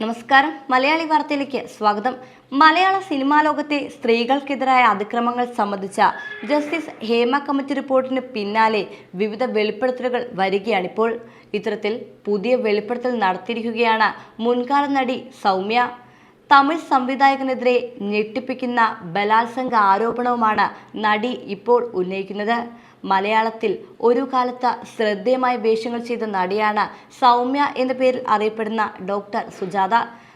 നമസ്കാരം. മലയാളി വാർത്തയിലേക്ക് സ്വാഗതം. മലയാള സിനിമാ ലോകത്തെ സ്ത്രീകൾക്കെതിരായ അതിക്രമങ്ങൾ സംബന്ധിച്ച ജസ്റ്റിസ് ഹേമ കമ്മിറ്റി റിപ്പോർട്ടിന് പിന്നാലെ വിവിധ വെളിപ്പെടുത്തലുകൾ വരികയാണിപ്പോൾ. ഇത്തരത്തിൽ പുതിയ വെളിപ്പെടുത്തൽ നടത്തിയിരിക്കുകയാണ് മുൻകാല നടി സൗമ്യ. തമിഴ് സംവിധായകനെതിരെ ഞെട്ടിപ്പിക്കുന്ന ബലാത്സംഗ ആരോപണവുമാണ് നടി ഇപ്പോൾ ഉന്നയിക്കുന്നത്. മലയാളത്തിൽ ഒരു കാലത്ത് ശ്രദ്ധേയമായ വേഷങ്ങൾ ചെയ്ത നടിയാണ് സൗമ്യ എന്ന പേരിൽ അറിയപ്പെടുന്ന ഡോക്ടർ സുജാത.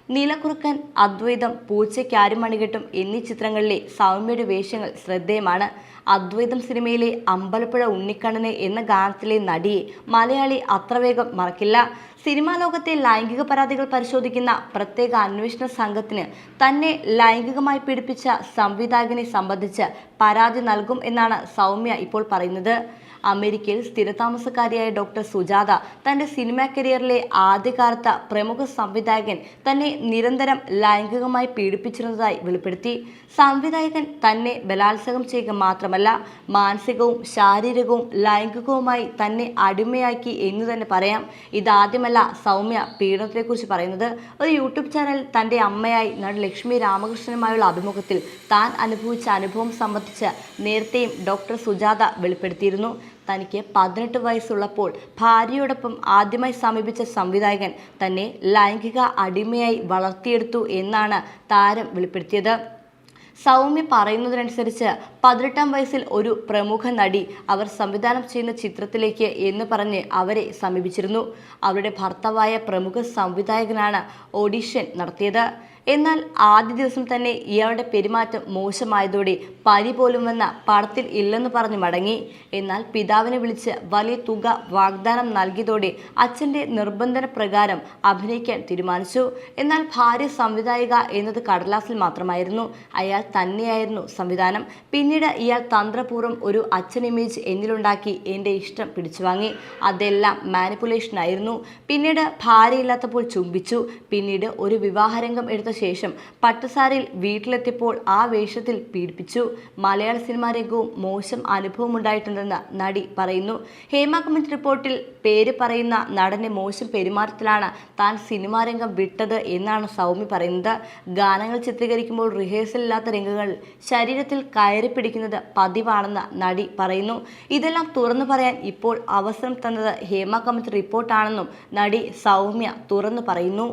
നീലക്കുറുക്കൻ അദ്വൈതം പൂച്ചയ്ക്ക് ആരുമണികെട്ടും എന്നീ ചിത്രങ്ങളിലെ സൗമ്യയുടെ വേഷങ്ങൾ ശ്രദ്ധേയമാണ്. അദ്വൈതം സിനിമയിലെ അമ്പലപ്പുഴ ഉണ്ണിക്കണ്ണന് എന്ന ഗാനത്തിലെ നടിയെ മലയാളി അത്ര വേഗം മറക്കില്ല. സിനിമാ ലോകത്തെ ലൈംഗിക പരാതികൾ പരിശോധിക്കുന്ന പ്രത്യേക അന്വേഷണ സംഘത്തിന് തന്നെ ലൈംഗികമായി പീഡിപ്പിച്ച സംവിധായകനെ സംബന്ധിച്ച് പരാതി നൽകും എന്നാണ് സൗമ്യ ഇപ്പോൾ പറയുന്നത്. അമേരിക്കയിൽ സ്ഥിരതാമസക്കാരിയായ ഡോക്ടർ സുജാത തന്റെ സിനിമാ കരിയറിലെ ആദ്യകാലത്ത് പ്രമുഖ സംവിധായകൻ തന്നെ നിരന്തരം ലൈംഗികമായി പീഡിപ്പിച്ചിരുന്നതായി വെളിപ്പെടുത്തി. സംവിധായകൻ തന്നെ ബലാത്സംഗം ചെയ്യുക മാത്രമല്ല മാനസികവും ശാരീരികവും ലൈംഗികവുമായി തന്നെ അടിമയാക്കി എന്ന് തന്നെ പറയാം. ഇതാദ്യമല്ല സൗമ്യ പീഡനത്തെക്കുറിച്ച് പറയുന്നത്. ഒരു യൂട്യൂബ് ചാനൽ തന്റെ അമ്മയായി നടി ലക്ഷ്മി രാമകൃഷ്ണനുമായുള്ള അഭിമുഖത്തിൽ താൻ അനുഭവിച്ച അനുഭവം സംബന്ധിച്ച് നേരത്തെയും ഡോക്ടർ സുജാത വെളിപ്പെടുത്തിയിരുന്നു. തനിക്ക് പതിനെട്ട് വയസ്സുള്ളപ്പോൾ ഭാര്യയോടൊപ്പം ആദ്യമായി സമീപിച്ച സംവിധായകൻ തന്നെ ലൈംഗിക അടിമയായി വളർത്തിയെടുത്തു എന്നാണ് താരം വെളിപ്പെടുത്തിയത്. സൗമ്യ പറയുന്നതിനനുസരിച്ച് പതിനെട്ടാം വയസ്സിൽ ഒരു പ്രമുഖ നടി അവർ സംവിധാനം ചെയ്യുന്ന ചിത്രത്തിലേക്ക് എന്ന് പറഞ്ഞ് അവരെ സമീപിച്ചിരുന്നു. അവരുടെ ഭർത്താവായ പ്രമുഖ സംവിധായകനാണ് ഓഡിഷൻ നടത്തിയത്. എന്നാൽ ആദ്യ ദിവസം തന്നെ ഇയാളുടെ പെരുമാറ്റം മോശമായതോടെ പനി പോലും വന്ന പടത്തിൽ ഇല്ലെന്ന് പറഞ്ഞ് മടങ്ങി. എന്നാൽ പിതാവിനെ വിളിച്ച് വലിയ തുക വാഗ്ദാനം നൽകിയതോടെ അച്ഛന്റെ നിർബന്ധന പ്രകാരം അഭിനയിക്കാൻ തീരുമാനിച്ചു. എന്നാൽ ഭാര്യ സംവിധായിക എന്നത് കടലാസിൽ മാത്രമായിരുന്നു. അയാൾ തന്നെയായിരുന്നു സംവിധാനം. പിന്നീട് ഇയാൾ തന്ത്രപൂർവം ഒരു അച്ഛൻ ഇമേജ് എന്നിലുണ്ടാക്കി എന്റെ ഇഷ്ടം പിടിച്ചുവാങ്ങി അതെല്ലാം മാനിപ്പുലേഷൻ ആയിരുന്നു. പിന്നീട് ഭാര്യയില്ലാത്തപ്പോൾ ചുംബിച്ചു. പിന്നീട് ഒരു വിവാഹരംഗം എടുത്ത ശേഷം പട്ടുസാരിയിൽ വീട്ടിലെത്തിയപ്പോൾ ആ വേഷത്തിൽ പീഡിപ്പിച്ചു. മലയാള സിനിമാ രംഗവും മോശം അനുഭവം ഉണ്ടായിട്ടുണ്ടെന്ന് നടി പറയുന്നു. ഹേമ കമ്മിറ്റി റിപ്പോർട്ടിൽ പേര് പറയുന്ന നടന്റെ മോശം പെരുമാറ്റത്തിലാണ് താൻ സിനിമാ രംഗം വിട്ടത് എന്നാണ് സൗമ്യ പറയുന്നത്. ഗാനങ്ങൾ ചിത്രീകരിക്കുമ്പോൾ റിഹേഴ്സൽ ഇല്ലാത്ത രംഗങ്ങളിൽ ശരീരത്തിൽ കയറി പിടിക്കുന്നത് പതിവാണെന്ന് നടി പറയുന്നു. ഇതെല്ലാം തുറന്നു പറയാൻ ഇപ്പോൾ അവസരം തന്നത് ഹേമ കമ്മിറ്റി റിപ്പോർട്ടാണെന്നും നടി സൗമ്യ തുറന്നു പറയുന്നു.